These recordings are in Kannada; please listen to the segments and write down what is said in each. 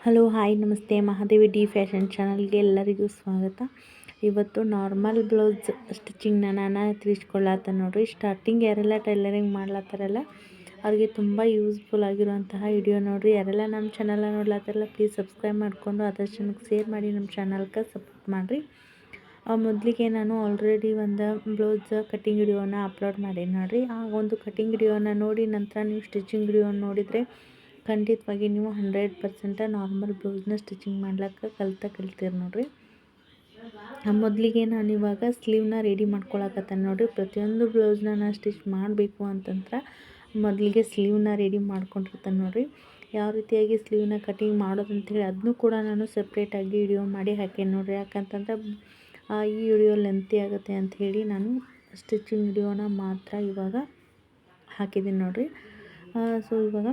ಹಲೋ, ಹಾಯ್, ನಮಸ್ತೆ. ಮಹಾದೇವಿ ಡಿ ಫ್ಯಾಷನ್ ಚಾನಲ್ಗೆ ಎಲ್ಲರಿಗೂ ಸ್ವಾಗತ. ಇವತ್ತು ನಾರ್ಮಲ್ ಬ್ಲೌಸ್ ಸ್ಟಿಚಿಂಗ್ನ ನಾನು ತಿಳಿಸ್ಕೊಳ್ಳತ್ತ ನೋಡಿರಿ. ಸ್ಟಾರ್ಟಿಂಗ್ ಯಾರೆಲ್ಲ ಟೈಲರಿಂಗ್ ಮಾಡ್ಲತ್ತಾರಲ್ಲ, ಅವ್ರಿಗೆ ತುಂಬ ಯೂಸ್ಫುಲ್ ಆಗಿರುವಂತಹ ವಿಡಿಯೋ ನೋಡಿರಿ. ಯಾರೆಲ್ಲ ನಮ್ಮ ಚಾನಲ್ನ ನೋಡ್ಲತ್ತಾರಲ್ಲ ಪ್ಲೀಸ್ ಸಬ್ಸ್ಕ್ರೈಬ್ ಮಾಡಿಕೊಂಡು ಆದಷ್ಟು ಜನಕ್ಕೆ ಶೇರ್ ಮಾಡಿ ನಮ್ಮ ಚಾನಲ್ಗೆ ಸಪೋರ್ಟ್ ಮಾಡಿರಿ. ಮೊದಲಿಗೆ ನಾನು ಆಲ್ರೆಡಿ ಒಂದು ಬ್ಲೌಸ್ ಕಟ್ಟಿಂಗ್ ವಿಡಿಯೋನ ಅಪ್ಲೋಡ್ ಮಾಡೀನಿ ನೋಡಿರಿ. ಆ, ಒಂದು ಕಟ್ಟಿಂಗ್ ವಿಡಿಯೋನ ನೋಡಿ ನಂತರ ನೀವು ಸ್ಟಿಚಿಂಗ್ ವಿಡಿಯೋನ ನೋಡಿದರೆ ಖಂಡಿತವಾಗಿ ನೀವು ಹಂಡ್ರೆಡ್ ಪರ್ಸೆಂಟ ನಾರ್ಮಲ್ ಬ್ಲೌಸ್ನ ಸ್ಟಿಚಿಂಗ್ ಮಾಡ್ಲಿಕ್ಕೆ ಕಲ್ತ ಕಲ್ತೀರಿ ನೋಡಿರಿ. ಮೊದಲಿಗೆ ನಾನು ಇವಾಗ ಸ್ಲೀವ್ನ ರೆಡಿ ಮಾಡ್ಕೊಳಕತ್ತೇನೆ ನೋಡಿರಿ. ಪ್ರತಿಯೊಂದು ಬ್ಲೌಸ್ನ ನಾನು ಸ್ಟಿಚ್ ಮಾಡಬೇಕು ಅಂತಂದ್ರೆ ಮೊದಲಿಗೆ ಸ್ಲೀವ್ನ ರೆಡಿ ಮಾಡ್ಕೊಂಡಿರ್ತಾನೆ ನೋಡಿರಿ. ಯಾವ ರೀತಿಯಾಗಿ ಸ್ಲೀವ್ನ ಕಟಿಂಗ್ ಮಾಡೋದು ಅಂತೇಳಿ ಅದನ್ನು ಕೂಡ ನಾನು ಸಪ್ರೇಟಾಗಿ ವಿಡಿಯೋ ಮಾಡಿ ಹಾಕೇನಿ ನೋಡಿರಿ. ಯಾಕಂತಂದ್ರೆ ಈ ವಿಡಿಯೋ ಲೆಂತಿ ಆಗುತ್ತೆ ಅಂಥೇಳಿ ನಾನು ಸ್ಟಿಚಿಂಗ್ ವಿಡಿಯೋನ ಮಾತ್ರ ಇವಾಗ ಹಾಕಿದ್ದೀನಿ ನೋಡಿರಿ. ಸೊ ಇವಾಗ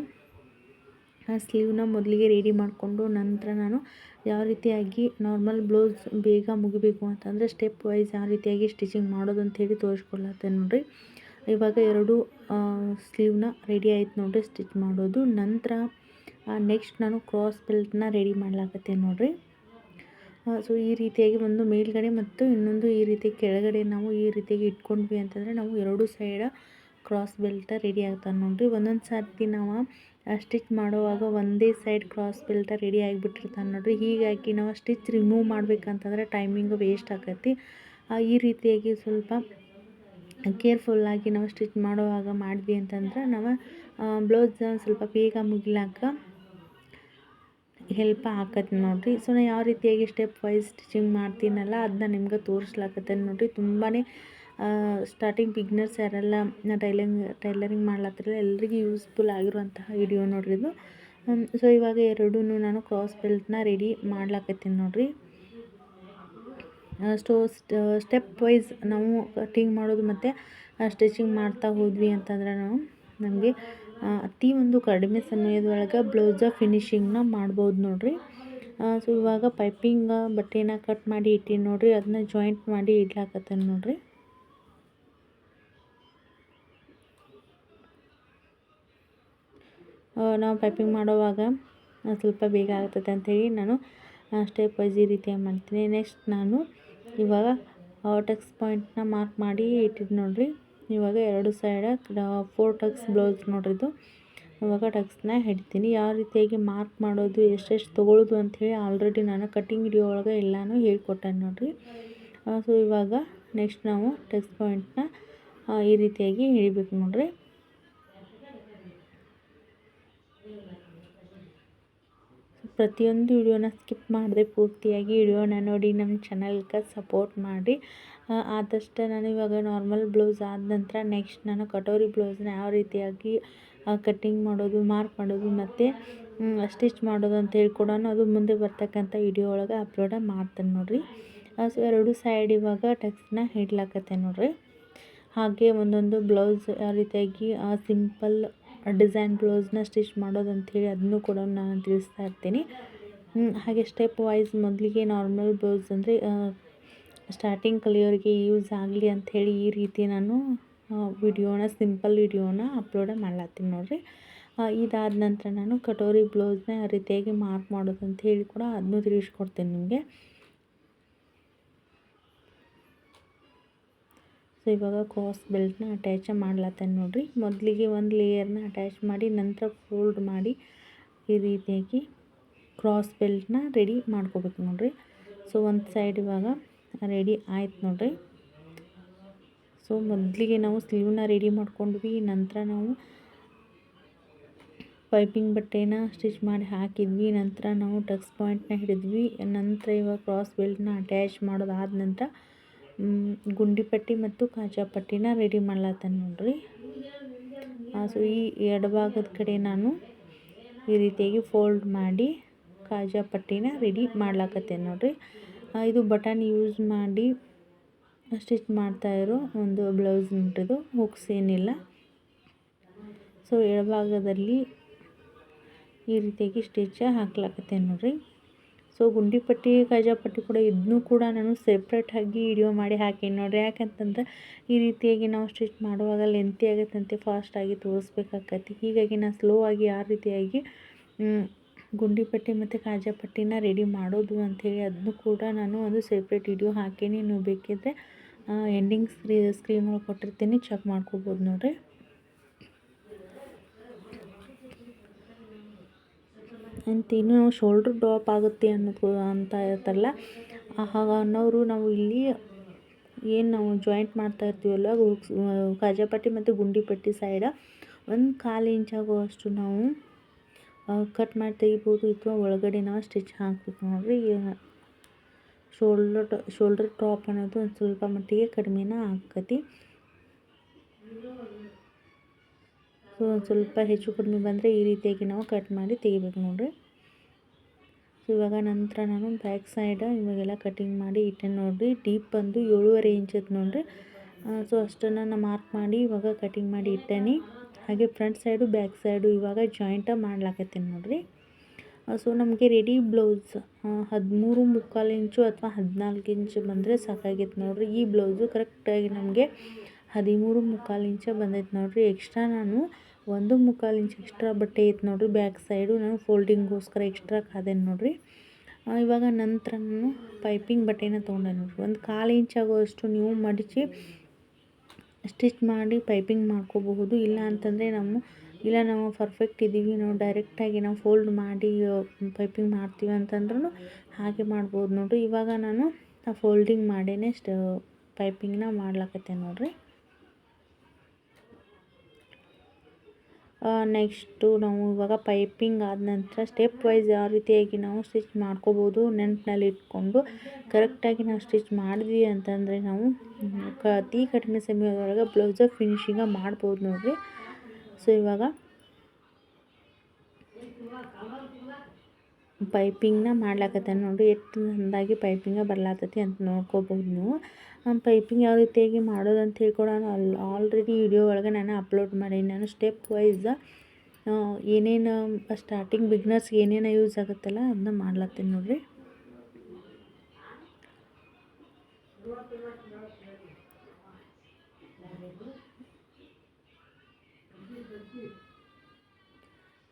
ಸ್ಲೀವ್ನ ಮೊದಲಿಗೆ ರೆಡಿ ಮಾಡಿಕೊಂಡು ನಂತರ ನಾನು ಯಾವ ರೀತಿಯಾಗಿ ನಾರ್ಮಲ್ ಬ್ಲೌಸ್ ಬೇಗ ಮುಗಿಬೇಕು ಅಂತಂದರೆ ಸ್ಟೆಪ್ ವೈಸ್ ಯಾವ ರೀತಿಯಾಗಿ ಸ್ಟಿಚಿಂಗ್ ಮಾಡೋದು ಅಂತೇಳಿ ತೋರಿಸ್ಕೊಳ್ಳತ್ತೆ ನೋಡಿರಿ. ಇವಾಗ ಎರಡು ಸ್ಲೀವ್ನ ರೆಡಿ ಆಯ್ತು ನೋಡಿರಿ ಸ್ಟಿಚ್ ಮಾಡೋದು. ನಂತರ ನೆಕ್ಸ್ಟ್ ನಾನು ಕ್ರಾಸ್ ಬೆಲ್ಟ್ನ ರೆಡಿ ಮಾಡ್ಲಾಕತ್ತೆ ನೋಡಿರಿ. ಸೊ ಈ ರೀತಿಯಾಗಿ ಒಂದು ಮೇಲ್ಗಡೆ ಮತ್ತು ಇನ್ನೊಂದು ಈ ರೀತಿ ಕೆಳಗಡೆ ನಾವು ಈ ರೀತಿಯಾಗಿ ಇಟ್ಕೊಂಡ್ವಿ ಅಂತಂದರೆ ನಾವು ಎರಡು ಸೈಡ ಕ್ರಾಸ್ ಬೆಲ್ಟ ರೆಡಿ ಆಗ್ತಾವೆ ನೋಡಿರಿ. ಒಂದೊಂದು ಸರ್ತಿ ನಾವು ಸ್ಟಿಚ್ ಮಾಡುವಾಗ ಒಂದೇ ಸೈಡ್ ಕ್ರಾಸ್ ಬೆಲ್ಟ ರೆಡಿ ಆಗಿಬಿಟ್ಟಿರ್ತಾನೆ ನೋಡಿರಿ. ಹೀಗಾಗಿ ನಾವು ಸ್ಟಿಚ್ ರಿಮೂವ್ ಮಾಡ್ಬೇಕಂತಂದ್ರೆ ಟೈಮಿಂಗ್ ವೇಸ್ಟ್ ಆಕತಿ. ಈ ರೀತಿಯಾಗಿ ಸ್ವಲ್ಪ ಕೇರ್ಫುಲ್ಲಾಗಿ ನಾವು ಸ್ಟಿಚ್ ಮಾಡುವಾಗ ಮಾಡಿದ್ವಿ ಅಂತಂದ್ರೆ ನಾವು ಬ್ಲೌಸ್ ಸ್ವಲ್ಪ ಬೇಗ ಮುಗಿಲಾಕ ಹೆಲ್ಪ್ ಆಗತ್ತೆ ನೋಡಿರಿ. ಸೊ ನಾನು ಯಾವ ರೀತಿಯಾಗಿ ಸ್ಟೆಪ್ ವೈಸ್ ಸ್ಟಿಚಿಂಗ್ ಮಾಡ್ತೀನಲ್ಲ ಅದನ್ನ ನಿಮ್ಗೆ ತೋರಿಸ್ಲಾಕತ್ತೆ ನೋಡಿರಿ. ತುಂಬಾ ಸ್ಟಾರ್ಟಿಂಗ್ ಬಿಗ್ನರ್ಸ್ ಯಾರೆಲ್ಲ ಟೈಲಿಂಗ್ ಟೈಲರಿಂಗ್ ಮಾಡ್ಲತ್ತಿರಲ್ಲ ಎಲ್ಲರಿಗೂ ಯೂಸ್ಫುಲ್ ಆಗಿರುವಂತಹ ವಿಡಿಯೋ ನೋಡಿರಿ ಇದು. ಸೊ ಇವಾಗ ಎರಡೂ ನಾನು ಕ್ರಾಸ್ ಬೆಲ್ಟ್ನ ರೆಡಿ ಮಾಡ್ಲಾಕತ್ತೀನಿ ನೋಡಿರಿ. ಸ್ಟೋ ಸ್ಟೆಪ್ ವೈಸ್ ನಾವು ಕಟ್ಟಿಂಗ್ ಮಾಡೋದು ಮತ್ತು ಸ್ಟಿಚಿಂಗ್ ಮಾಡ್ತಾ ಹೋದ್ವಿ ಅಂತಂದ್ರೆ ನಾವು ನಮಗೆ ಅತಿ ಒಂದು ಕಡಿಮೆ ಸಮಯದೊಳಗೆ ಬ್ಲೌಸ ಫಿನಿಶಿಂಗ್ನ ಮಾಡ್ಬೋದು ನೋಡಿರಿ. ಸೊ ಇವಾಗ ಪೈಪಿಂಗ್ ಬಟ್ಟೆನ ಕಟ್ ಮಾಡಿ ಇಟ್ಟಿನಿ ನೋಡಿರಿ ಅದನ್ನ ಜಾಯಿಂಟ್ ಮಾಡಿ ಇಡ್ಲಾಕತ್ತೇನೆ ನೋಡಿರಿ. ನಾವು ಪೈಪಿಂಗ್ ಮಾಡೋವಾಗ ಸ್ವಲ್ಪ ಬೇಗ ಆಗ್ತದೆ ಅಂಥೇಳಿ ನಾನು ಸ್ಟೆಪ್ ವೈಸ್ ಈ ರೀತಿಯಾಗಿ ಮಾಡ್ತೀನಿ. ನೆಕ್ಸ್ಟ್ ನಾನು ಇವಾಗ ಟಕ್ಸ್ ಪಾಯಿಂಟ್ನ ಮಾರ್ಕ್ ಮಾಡಿ ಇಟ್ಟಿದ್ದು ನೋಡಿರಿ. ಇವಾಗ ಎರಡು ಸೈಡ ಫೋರ್ ಟಕ್ಸ್ ಬ್ಲೌಸ್ ನೋಡಿರಿ ಇದು. ಇವಾಗ ಟಕ್ಸ್ನ ಹಿಡ್ತೀನಿ. ಯಾವ ರೀತಿಯಾಗಿ ಮಾರ್ಕ್ ಮಾಡೋದು, ಎಷ್ಟೆಷ್ಟು ತೊಗೊಳೋದು ಅಂಥೇಳಿ ಆಲ್ರೆಡಿ ನಾನು ಕಟ್ಟಿಂಗ್ ವಿಡಿಯೋ ಒಳಗೆ ಎಲ್ಲನೂ ಹೇಳ್ಕೊಟ್ಟೆ ನೋಡಿರಿ. ಸೊ ಇವಾಗ ನೆಕ್ಸ್ಟ್ ನಾವು ಟಕ್ಸ್ ಪಾಯಿಂಟ್ನ ಈ ರೀತಿಯಾಗಿ ಹಿಡಿಬೇಕು ನೋಡಿರಿ. ಪ್ರತಿಯೊಂದು ವಿಡಿಯೋನ ಸ್ಕಿಪ್ ಮಾಡದೆ ಪೂರ್ತಿಯಾಗಿ ವಿಡಿಯೋನ ನೋಡಿ, ನಮ್ಮ ಚಾನಲ್ಗೆ ಸಪೋರ್ಟ್ ಮಾಡಿ ಆದಷ್ಟು ನಾನು ಇವಾಗ ನಾರ್ಮಲ್ ಬ್ಲೌಸ್ ಆದ ನಂತರ ನೆಕ್ಸ್ಟ್ ನಾನು ಕಟೋರಿ ಬ್ಲೌಸ್ನ ಯಾವ ರೀತಿಯಾಗಿ ಕಟ್ಟಿಂಗ್ ಮಾಡೋದು ಮಾರ್ಕ್ ಮಾಡೋದು ಮತ್ತು ಸ್ಟಿಚ್ ಮಾಡೋದು ಅಂತ ಹೇಳ್ಕೊಡೋ ಅದು ಮುಂದೆ ಬರ್ತಕ್ಕಂಥ ವಿಡಿಯೋ ಒಳಗೆ ಅಪ್ಲೋಡ ಮಾಡ್ತೇನೆ ನೋಡಿರಿ. ಸೊ ಎರಡು ಸೈಡ್ ಇವಾಗ ಟಕ್ಸ್ನ ಹಿಡ್ಲಾಕತ್ತೆ ನೋಡಿರಿ. ಹಾಗೆ ಒಂದೊಂದು ಬ್ಲೌಸ್ ಯಾವ ರೀತಿಯಾಗಿ ಸಿಂಪಲ್ ಡಿಸೈನ್ ಬ್ಲೌಸ್ನ ಸ್ಟಿಚ್ ಮಾಡೋದು ಅಂಥೇಳಿ ಅದನ್ನು ಕೂಡ ನಾನು ತಿಳಿಸ್ತಾ ಇರ್ತೀನಿ. ಹಾಗೆ ಸ್ಟೆಪ್ ವೈಸ್ ಮೊದಲಿಗೆ ನಾರ್ಮಲ್ ಬ್ಲೌಸ್ ಅಂದರೆ ಸ್ಟಾರ್ಟಿಂಗ್ ಕಲಿಯೋರಿಗೆ ಯೂಸ್ ಆಗಲಿ ಅಂಥೇಳಿ ಈ ರೀತಿ ನಾನು ವಿಡಿಯೋನ ಸಿಂಪಲ್ ವಿಡಿಯೋನ ಅಪ್ಲೋಡ ಮಾಡ್ಲತ್ತೀನಿ ನೋಡಿರಿ. ಇದಾದ ನಂತರ ನಾನು ಕಟೋರಿ ಬ್ಲೌಸ್ನ ಯಾವ ರೀತಿಯಾಗಿ ಮಾರ್ಕ್ ಮಾಡೋದು ಅಂತ ಹೇಳಿ ಕೂಡ ಅದನ್ನು ತಿಳಿಸ್ಕೊಡ್ತೀನಿ ನಿಮಗೆ. ಸೊ, ಇವಾಗ ಕ್ರಾಸ್ ಬೆಲ್ಟ್ನ ಅಟ್ಯಾಚ ಮಾಡ್ಲತ್ತೇನೆ ನೋಡಿರಿ. ಮೊದಲಿಗೆ ಒಂದು ಲೇಯರ್ನ ಅಟ್ಯಾಚ್ ಮಾಡಿ, ನಂತರ ಫೋಲ್ಡ್ ಮಾಡಿ ಈ ರೀತಿಯಾಗಿ ಕ್ರಾಸ್ ಬೆಲ್ಟ್ನ ರೆಡಿ ಮಾಡ್ಕೋಬೇಕು ನೋಡಿರಿ. ಸೊ, ಒಂದು ಸೈಡ್ ಇವಾಗ ರೆಡಿ ಆಯ್ತು ನೋಡಿರಿ. ಸೊ, ಮೊದಲಿಗೆ ನಾವು ಸ್ಲೀವ್ನ ರೆಡಿ ಮಾಡ್ಕೊಂಡ್ವಿ. ನಂತರ ನಾವು ಪೈಪಿಂಗ್ ಬಟ್ಟೆನ ಸ್ಟಿಚ್ ಮಾಡಿ ಹಾಕಿದ್ವಿ. ನಂತರ ನಾವು ಟಕ್ಸ್ ಪಾಯಿಂಟ್ನ ಹಿಡಿದ್ವಿ. ನಂತರ ಇವಾಗ ಕ್ರಾಸ್ ಬೆಲ್ಟ್ನ ಅಟ್ಯಾಚ್ ಮಾಡೋದಾದ ನಂತರ ಗುಂಡಿ ಪಟ್ಟಿ ಮತ್ತು ಕಾಜಾ ಪಟ್ಟಿನ ರೆಡಿ ಮಾಡ್ಲತ್ತೇನೆ ನೋಡ್ರಿ. ಸೊ ಈ ಎಡಭಾಗದ ಕಡೆ ನಾನು ಈ ರೀತಿಯಾಗಿ ಫೋಲ್ಡ್ ಮಾಡಿ ಕಾಜಾ ಪಟ್ಟಿನ ರೆಡಿ ಮಾಡ್ಲಾಕತ್ತೇನೆ ನೋಡ್ರಿ. ಇದು ಬಟನ್ ಯೂಸ್ ಮಾಡಿ ಸ್ಟಿಚ್ ಮಾಡ್ತಾ ಇರೋ ಒಂದು ಬ್ಲೌಸ್ ನೋಡ್ರಿದು ಹುಕ್ಸ್ ಏನಿಲ್ಲ. ಸೊ ಎಡಭಾಗದಲ್ಲಿ ಈ ರೀತಿಯಾಗಿ ಸ್ಟಿಚ್ ಹಾಕ್ಲಾಕತ್ತೇನೆ ನೋಡಿರಿ. ಸೊ ಗುಂಡಿ ಪಟ್ಟಿ ಕೂಡ ಇದನ್ನೂ ಕೂಡ ನಾನು ಸೆಪ್ರೇಟಾಗಿ ವಿಡಿಯೋ ಮಾಡಿ ಹಾಕೀನಿ ನೋಡಿರಿ. ಯಾಕಂತಂದ್ರೆ ಈ ರೀತಿಯಾಗಿ ನಾವು ಸ್ಟಿಚ್ ಮಾಡುವಾಗ ಲೆಂತಿ ಆಗತ್ತಂತೆ ಫಾಸ್ಟಾಗಿ ತೋರಿಸ್ಬೇಕಾಗತ್ತೆ ಹೀಗಾಗಿ ನಾನು ಸ್ಲೋ ಆಗಿ ಆ ರೀತಿಯಾಗಿ ಗುಂಡಿ ಪಟ್ಟಿ ಮತ್ತು ಕಾಜಾ ಪಟ್ಟಿನ ರೆಡಿ ಮಾಡೋದು ಅಂಥೇಳಿ ಅದನ್ನು ಕೂಡ ನಾನು ಒಂದು ಸೆಪ್ರೇಟ್ ವಿಡಿಯೋ ಹಾಕೀನಿ. ನೀವು ಎಂಡಿಂಗ್ ಸ್ಕ್ರೀ ಸ್ಕ್ರೀನ್ ಒಳಗೆ ಕೊಟ್ಟಿರ್ತೀನಿ. ಚೆಕ್ ಮಾಡ್ಕೋಬೋದು ನೋಡಿರಿ. ಅಂತ ಇನ್ನು ಶೋಲ್ಡ್ರ್ ಡ್ರಾಪ್ ಆಗುತ್ತೆ ಅನ್ನೋದು ಅಂತ ಇರ್ತಾರಲ್ಲ ಆಗ ಅನ್ನೋರು ನಾವು ಇಲ್ಲಿ ಏನು ನಾವು ಜಾಯಿಂಟ್ ಮಾಡ್ತಾ ಇರ್ತೀವಲ್ಲ ಕಾಜಾಪಟ್ಟಿ ಮತ್ತು ಗುಂಡಿಪಟ್ಟಿ ಸೈಡ ಒಂದು ಕಾಲು ಇಂಚ್ ಆಗುವಷ್ಟು ನಾವು ಕಟ್ ಮಾಡಿ ತೆಗಿಬೋದು ಅಥವಾ ಒಳಗಡೆ ನಾವು ಸ್ಟಿಚ್ ಹಾಕ್ಬೇಕು ನೋಡಿರಿ ಶೋಲ್ಡರ್ ಶೋಲ್ಡರ್ ಟಾಪ್ ಅನ್ನೋದು ಒಂದು ಸ್ವಲ್ಪ ಮಟ್ಟಿಗೆ ಕಡಿಮೆನ ಆಕತಿ. ಸೊ ಒಂದು ಸ್ವಲ್ಪ ಹೆಚ್ಚು ಕಡಿಮೆ ಬಂದರೆ ಈ ರೀತಿಯಾಗಿ ನಾವು ಕಟ್ ಮಾಡಿ ತೆಗಿಬೇಕು ನೋಡಿರಿ. ಸೊ ಇವಾಗ ನಂತರ ನಾನು ಬ್ಯಾಕ್ ಸೈಡ್ ಇವಾಗೆಲ್ಲ ಕಟಿಂಗ್ ಮಾಡಿ ಇಟ್ಟೆ ನೋಡಿರಿ. ಡೀಪ್ ಬಂದು ಏಳುವರೆ ಇಂಚದ್ದು ನೋಡಿರಿ. ಸೊ ಅಷ್ಟನ್ನು ನಾನು ಮಾರ್ಕ್ ಮಾಡಿ ಇವಾಗ ಕಟಿಂಗ್ ಮಾಡಿ ಇಟ್ಟೇನಿ. ಹಾಗೆ ಫ್ರಂಟ್ ಸೈಡು ಬ್ಯಾಕ್ ಸೈಡು ಇವಾಗ ಜಾಯಿಂಟ ಮಾಡ್ಲಾಕತ್ತೀನಿ ನೋಡಿರಿ. ಸೊ ನಮಗೆ ರೆಡಿ ಬ್ಲೌಸ್ ಹದಿಮೂರು ಮುಕ್ಕಾಲು ಇಂಚು ಅಥವಾ ಹದಿನಾಲ್ಕು ಇಂಚು ಬಂದರೆ ಸಾಕಾಗಿತ್ತು ನೋಡಿರಿ. ಈ ಬ್ಲೌಸು ಕರೆಕ್ಟಾಗಿ ನಮಗೆ ಹದಿಮೂರು ಮುಕ್ಕಾಲು ಇಂಚ ಬಂದೈತೆ ನೋಡಿರಿ. ಎಕ್ಸ್ಟ್ರಾ ನಾನು ಒಂದು ಮುಕ್ಕಾಲು ಇಂಚ್ ಎಕ್ಸ್ಟ್ರಾ ಬಟ್ಟೆ ಇತ್ತು ನೋಡಿರಿ ಬ್ಯಾಕ್ ಸೈಡು ನಾನು ಫೋಲ್ಡಿಂಗ್ಗೋಸ್ಕರ ಎಕ್ಸ್ಟ್ರಾ ಕಾದೇನೆ ನೋಡಿರಿ. ಇವಾಗ ನಂತರ ನಾನು ಪೈಪಿಂಗ್ ಬಟ್ಟೆನ ತೊಗೊಂಡೆ ನೋಡಿರಿ. ಒಂದು ಕಾಲು ಇಂಚ್ ಆಗೋಷ್ಟು ನೀವು ಮಡಚಿ ಸ್ಟಿಚ್ ಮಾಡಿ ಪೈಪಿಂಗ್ ಮಾಡ್ಕೋಬಹುದು. ಇಲ್ಲ ಅಂತಂದರೆ ನಮ್ಮ, ಇಲ್ಲ ನಾವು ಪರ್ಫೆಕ್ಟ್ ಇದ್ದೀವಿ ನಾವು ಡೈರೆಕ್ಟಾಗಿ ನಾವು ಫೋಲ್ಡ್ ಮಾಡಿ ಪೈಪಿಂಗ್ ಮಾಡ್ತೀವಿ ಅಂತಂದ್ರೂ ಹಾಗೆ ಮಾಡ್ಬೋದು ನೋಡಿರಿ. ಇವಾಗ ನಾನು ಫೋಲ್ಡಿಂಗ್ ಮಾಡೇ ಸ್ಟ ಪೈಪಿಂಗ್ನ ಮಾಡ್ಲಾಕತ್ತೆ ನೋಡಿರಿ. ನೆಕ್ಸ್ಟು ನಾವು ಇವಾಗ ಪೈಪಿಂಗ್ ಆದ ನಂತರ ಸ್ಟೆಪ್ ವೈಸ್ ಯಾವ ರೀತಿಯಾಗಿ ನಾವು ಸ್ಟಿಚ್ ಮಾಡ್ಕೋಬೋದು ನೆನಪಿನಲ್ಲಿಟ್ಕೊಂಡು ಕರೆಕ್ಟಾಗಿ ನಾವು ಸ್ಟಿಚ್ ಮಾಡಿದ್ವಿ ಅಂತಂದರೆ ನಾವು, ಕ, ಅತಿ ಕಡಿಮೆ ಸಮಯದೊಳಗೆ ಬ್ಲೌಸ ಫಿನಿಶಿಂಗ ಮಾಡ್ಬೋದು ನೋಡಿರಿ. ಸೊ ಇವಾಗ ಪೈಪಿಂಗ್ನ ಮಾಡ್ಲಾಕತ್ತೆ ನೋಡಿರಿ. ಎಷ್ಟು ಚೆಂದಾಗಿ ಪೈಪಿಂಗ ಬರ್ಲಾತತಿ ಅಂತ ನೋಡ್ಕೋಬೋದು ನೀವು. ಪೈಪಿಂಗ್ ಯಾವ ರೀತಿಯಾಗಿ ಮಾಡೋದು ಅಂತ ಹೇಳಿ ಕೂಡ ಅಲ್ಲಿ ಆಲ್ರೆಡಿ ವಿಡಿಯೋ ಒಳಗೆ ನಾನು ಅಪ್ಲೋಡ್ ಮಾಡೀನಿ. ನಾನು ಸ್ಟೆಪ್ ವೈಸ್ ಏನೇನು ಸ್ಟಾರ್ಟಿಂಗ್ ಬಿಗ್ನರ್ಸ್ಗೆ ಏನೇನು ಯೂಸ್ ಆಗುತ್ತಲ್ಲ ಅದನ್ನ ಮಾಡ್ಲತ್ತೀನಿ ನೋಡಿರಿ.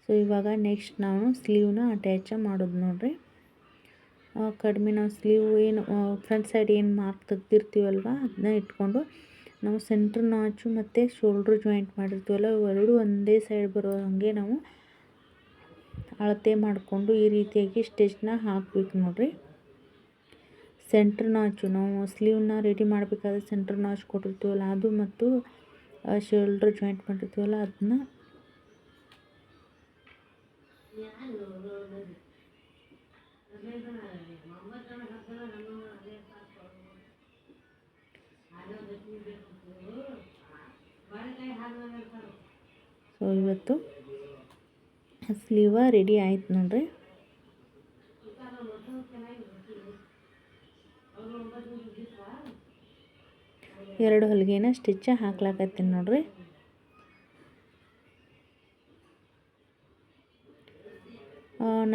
ಸೊ ಇವಾಗ ನೆಕ್ಸ್ಟ್ ನಾನು ಸ್ಲೀವ್ನ ಅಟ್ಯಾಚ ಮಾಡೋದು ನೋಡಿರಿ. ಕಡಿಮೆ ನಾವು ಸ್ಲೀವ್ ಏನು ಫ್ರಂಟ್ ಸೈಡ್ ಏನು ಮಾರ್ಕ್ ತೆಗ್ದಿರ್ತೀವಲ್ವ? ಅದನ್ನ ಇಟ್ಕೊಂಡು ನಾವು ಸೆಂಟ್ರ್ ನಾಚು ಮತ್ತು ಶೋಲ್ಡ್ರ್ ಜಾಯಿಂಟ್ ಮಾಡಿರ್ತೀವಲ್ಲ, ಇವೆರಡು ಒಂದೇ ಸೈಡ್ ಬರೋ ಹಾಗೆ ನಾವು ಅಳತೆ ಮಾಡಿಕೊಂಡು ಈ ರೀತಿಯಾಗಿ ಸ್ಟಿಚ್ನ ಹಾಕ್ಬೇಕು ನೋಡಿರಿ. ಸೆಂಟ್ರ್ ನಾಚು ನಾವು ಸ್ಲೀವ್ನ ರೆಡಿ ಮಾಡಬೇಕಾದ್ರೆ ಸೆಂಟ್ರ್ ನಾಚ್ ಕೊಟ್ಟಿರ್ತೀವಲ್ಲ, ಅದು ಮತ್ತು ಶೋಲ್ಡ್ರ್ ಜಾಯಿಂಟ್ ಮಾಡಿರ್ತೀವಲ್ಲ ಅದನ್ನ ಸೊ ಇವತ್ತು ಸ್ಲೀವ ರೆಡಿ ಆಯ್ತು ನೋಡ್ರಿ. ಎರಡು ಹೊಲಿಗೆನ ಸ್ಟಿಚ್ ಹಾಕ್ಲಾಕತ್ತೀನಿ ನೋಡ್ರಿ.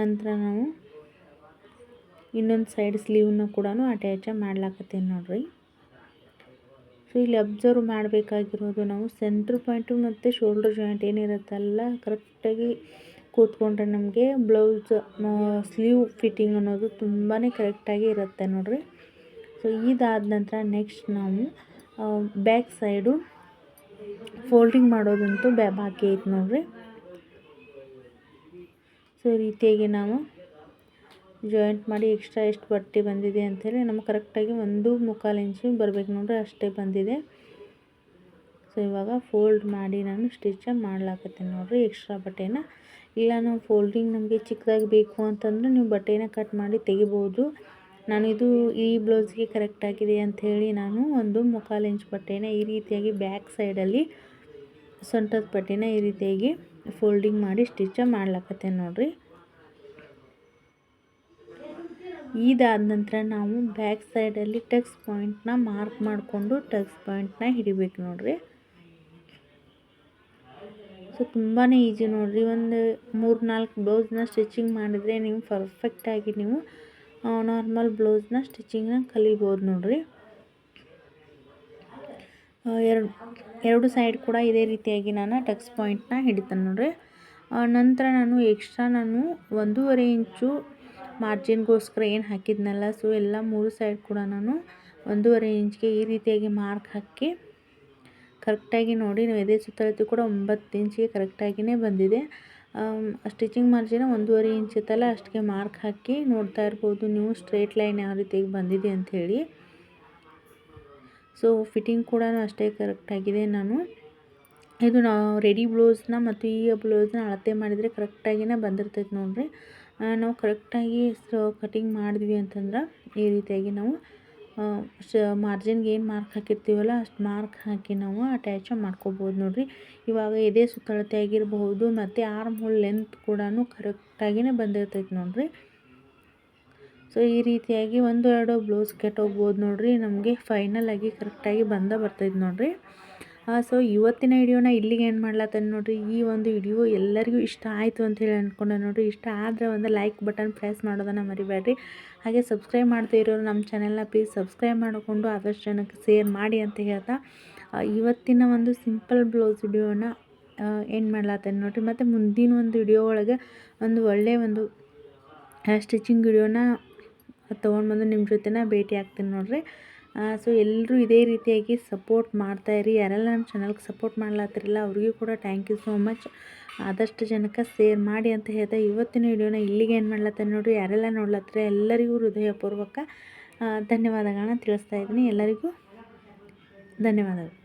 ನಂತರ ನಾವು ಇನ್ನೊಂದು ಸೈಡ್ ಸ್ಲೀವ್ನ ಕೂಡ ಅಟ್ಯಾಚ ಮಾಡ್ಲಾಕತ್ತೀನಿ ನೋಡ್ರಿ. ಸೊ ಇಲ್ಲಿ ಅಬ್ಸರ್ವ್ ಮಾಡಬೇಕಾಗಿರೋದು ನಾವು ಸೆಂಟ್ರ್ ಪಾಯಿಂಟು ಮತ್ತು ಶೋಲ್ಡರ್ ಜಾಯಿಂಟ್ ಏನಿರುತ್ತಲ್ಲ ಕರೆಕ್ಟಾಗಿ ಕೂತ್ಕೊಂಡ್ರೆ ನಮಗೆ ಬ್ಲೌಸ್ ಸ್ಲೀವ್ ಫಿಟ್ಟಿಂಗ್ ಅನ್ನೋದು ತುಂಬಾ ಕರೆಕ್ಟಾಗಿ ಇರುತ್ತೆ ನೋಡಿರಿ. ಸೊ ಇದಾದ ನಂತರ ನೆಕ್ಸ್ಟ್ ನಾವು ಬ್ಯಾಕ್ ಸೈಡು ಫೋಲ್ಡಿಂಗ್ ಮಾಡೋದಂತೂ ಬ್ಯಾ ಬಾಕಿ ಐತೆ ನೋಡಿರಿ. ಸೊ ರೀತಿಯಾಗಿ ನಾವು ಜಾಯಿಂಟ್ ಮಾಡಿ ಎಕ್ಸ್ಟ್ರಾ ಎಷ್ಟು ಬಟ್ಟೆ ಬಂದಿದೆ ಅಂಥೇಳಿ ನಮಗೆ ಕರೆಕ್ಟಾಗಿ ಒಂದು ಮುಕ್ಕಾಲು ಇಂಚು ಬರಬೇಕು ನೋಡ್ರಿ, ಅಷ್ಟೇ ಬಂದಿದೆ. ಸೊ ಇವಾಗ ಫೋಲ್ಡ್ ಮಾಡಿ ನಾನು ಸ್ಟಿಚ್ ಮಾಡ್ಲಾಕತ್ತೀನಿ ನೋಡಿರಿ ಎಕ್ಸ್ಟ್ರಾ ಬಟ್ಟೆನ. ಇಲ್ಲ, ನಾವು ಫೋಲ್ಡಿಂಗ್ ನಮಗೆ ಚಿಕ್ಕದಾಗಿ ಬೇಕು ಅಂತಂದರೆ ನೀವು ಬಟ್ಟೆನ ಕಟ್ ಮಾಡಿ ತೆಗಿಬೋದು. ನಾನು ಇದು ಈ ಬ್ಲೌಸ್ಗೆ ಕರೆಕ್ಟಾಗಿದೆ ಅಂಥೇಳಿ ನಾನು ಒಂದು ಮುಕ್ಕಾಲು ಇಂಚು ಬಟ್ಟೆನ ಈ ರೀತಿಯಾಗಿ ಬ್ಯಾಕ್ ಸೈಡಲ್ಲಿ ಸೊಂಟದ ಬಟ್ಟೆನ ಈ ರೀತಿಯಾಗಿ ಫೋಲ್ಡಿಂಗ್ ಮಾಡಿ ಸ್ಟಿಚ್ ಮಾಡ್ಲಾಕತ್ತೇನೆ ನೋಡಿರಿ. ಇದಾದ ನಂತರ ನಾವು ಬ್ಯಾಕ್ ಸೈಡಲ್ಲಿ ಟಕ್ಸ್ ಪಾಯಿಂಟ್ನ ಮಾರ್ಕ್ ಮಾಡಿಕೊಂಡು ಟಕ್ಸ್ ಪಾಯಿಂಟ್ನ ಹಿಡಿಬೇಕು ನೋಡ್ರಿ. ಸೊ ತುಂಬಾ ಈಜಿ ನೋಡ್ರಿ. ಒಂದು ಮೂರು ನಾಲ್ಕು ಬ್ಲೌಸ್ನ ಸ್ಟಿಚಿಂಗ್ ಮಾಡಿದರೆ ನೀವು ಪರ್ಫೆಕ್ಟಾಗಿ ನೀವು ನಾರ್ಮಲ್ ಬ್ಲೌಸ್ನ ಸ್ಟಿಚಿಂಗ್ನ ಕಲಿಬೋದು ನೋಡ್ರಿ. ಎರಡು ಎರಡು ಸೈಡ್ ಕೂಡ ಇದೇ ರೀತಿಯಾಗಿ ನಾನು ಟಕ್ಸ್ ಪಾಯಿಂಟ್ನ ಹಿಡಿತೇನೆ ನೋಡ್ರಿ. ನಂತರ ನಾನು ಎಕ್ಸ್ಟ್ರಾ ನಾನು ಒಂದೂವರೆ ಇಂಚು ಮಾರ್ಜಿನ್ಗೋಸ್ಕರ ಏನು ಹಾಕಿದ್ನಲ್ಲ ಸೊ ಎಲ್ಲ ಮೂರು ಸೈಡ್ ಕೂಡ ನಾನು ಒಂದೂವರೆ ಇಂಚ್ಗೆ ಈ ರೀತಿಯಾಗಿ ಮಾರ್ಕ್ ಹಾಕಿ ಕರೆಕ್ಟಾಗಿ ನೋಡಿ, ನಾವು ಎದೆ ಸುತ್ತಳತೆ ಕೂಡ ಒಂಬತ್ತು ಇಂಚಿಗೆ ಕರೆಕ್ಟಾಗಿಯೇ ಬಂದಿದೆ. ಸ್ಟಿಚಿಂಗ್ ಮಾರ್ಜಿನ ಒಂದೂವರೆ ಇಂಚ್ ಇತ್ತಲ್ಲ ಅಷ್ಟಿಗೆ ಮಾರ್ಕ್ ಹಾಕಿ ನೋಡ್ತಾ ಇರ್ಬೋದು ನೀವು ಸ್ಟ್ರೇಟ್ ಲೈನ್ ಯಾವ ರೀತಿಯಾಗಿ ಬಂದಿದೆ ಅಂಥೇಳಿ. ಸೊ ಫಿಟ್ಟಿಂಗ್ ಕೂಡ ಅಷ್ಟೇ ಕರೆಕ್ಟಾಗಿದೆ ನಾನು. ಇದು ನಾವು ರೆಡಿ ಬ್ಲೌಸ್ನ ಮತ್ತು ಈ ಬ್ಲೌಸ್ನ ಅಳತೆ ಮಾಡಿದರೆ ಕರೆಕ್ಟಾಗಿನೇ ಬಂದಿರ್ತೈತೆ ನೋಡಿರಿ. ನಾವು ಕರೆಕ್ಟಾಗಿ ಕಟಿಂಗ್ ಮಾಡಿದ್ವಿ ಅಂತಂದ್ರೆ ಈ ರೀತಿಯಾಗಿ ನಾವು ಶ ಮಾರ್ಜಿನ್ಗೆ ಏನು ಮಾರ್ಕ್ ಹಾಕಿರ್ತೀವಲ್ಲ ಅಷ್ಟು ಮಾರ್ಕ್ ಹಾಕಿ ನಾವು ಅಟ್ಯಾಚ್ ಮಾಡ್ಕೋಬೋದು ನೋಡಿರಿ. ಇವಾಗ ಎದೆ ಸುತ್ತಳತೆ ಆಗಿರಬಹುದು, ಮತ್ತು ಆರ್ಮ್ ಹೋಲ್ ಲೆಂತ್ ಕೂಡ ಕರೆಕ್ಟಾಗಿಯೇ ಬಂದಿರ್ತೈತೆ ನೋಡಿರಿ. ಸೊ ಈ ರೀತಿಯಾಗಿ ಒಂದು ಎರಡು ಬ್ಲೌಸ್ ಕೆಟ್ಟೋಗ್ಬೋದು ನೋಡಿರಿ, ನಮಗೆ ಫೈನಲ್ ಆಗಿ ಕರೆಕ್ಟಾಗಿ ಬಂದ ಬರ್ತೈತೆ ನೋಡಿರಿ. ಸೊ ಇವತ್ತಿನ ವಿಡಿಯೋನ ಇಲ್ಲಿಗೆ ಏನು ಮಾಡ್ಲತ್ತಾನೆ ನೋಡಿರಿ. ಈ ಒಂದು ವಿಡಿಯೋ ಎಲ್ಲರಿಗೂ ಇಷ್ಟ ಆಯಿತು ಅಂತೇಳಿ ಅಂದ್ಕೊಂಡೆ ನೋಡಿರಿ. ಇಷ್ಟ ಆದರೆ ಒಂದು ಲೈಕ್ ಬಟನ್ ಪ್ರೆಸ್ ಮಾಡೋದನ್ನು ಮರಿಬೇಡ್ರಿ. ಹಾಗೆ ಸಬ್ಸ್ಕ್ರೈಬ್ ಮಾಡ್ತಾ ಇರೋರು ನಮ್ಮ ಚಾನೆಲ್ನ ಪ್ಲೀಸ್ ಸಬ್ಸ್ಕ್ರೈಬ್ ಮಾಡಿಕೊಂಡು ಆದಷ್ಟು ಜನಕ್ಕೆ ಶೇರ್ ಮಾಡಿ ಅಂತ ಹೇಳ್ತಾ ಇವತ್ತಿನ ಒಂದು ಸಿಂಪಲ್ ಬ್ಲೌಸ್ ವಿಡಿಯೋನ ಏನು ಮಾಡ್ಲತ್ತೇನೆ ನೋಡಿರಿ. ಮತ್ತು ಮುಂದಿನ ಒಂದು ವಿಡಿಯೋ ಒಳಗೆ ಒಂದು ಒಳ್ಳೆಯ ಒಂದು ಸ್ಟಿಚಿಂಗ್ ವಿಡಿಯೋನ ತೊಗೊಂಡು ಬಂದು ನಿಮ್ಮ ಜೊತೆನ ಭೇಟಿ ಆಗ್ತೀನಿ ನೋಡಿರಿ. ಸೊ ಎಲ್ಲರೂ ಇದೇ ರೀತಿಯಾಗಿ ಸಪೋರ್ಟ್ ಮಾಡ್ತಾಯಿರಿ ಯಾರೆಲ್ಲ ನಮ್ಮ ಚಾನಲ್ಗೆ ಸಪೋರ್ಟ್ ಮಾಡ್ಲತ್ತಿರಲ್ಲ, ಅವ್ರಿಗೂ ಕೂಡ ಥ್ಯಾಂಕ್ ಯು ಸೋ ಮಚ್ ಆದಷ್ಟು ಜನಕ್ಕೆ ಸೇರ್ ಮಾಡಿ ಅಂತ ಹೇಳ್ತಾ ಇವತ್ತಿನ ವಿಡಿಯೋನ ಇಲ್ಲಿಗೆ ಏನು ಮಾಡ್ಲತ್ತಾರೆ ನೋಡಿರಿ. ಯಾರೆಲ್ಲ ನೋಡ್ಲತ್ತಿರ ಎಲ್ಲರಿಗೂ ಹೃದಯಪೂರ್ವಕ ಧನ್ಯವಾದಗಳನ್ನ ತಿಳಿಸ್ತಾ ಇದ್ದೀನಿ. ಎಲ್ಲರಿಗೂ ಧನ್ಯವಾದಗಳು.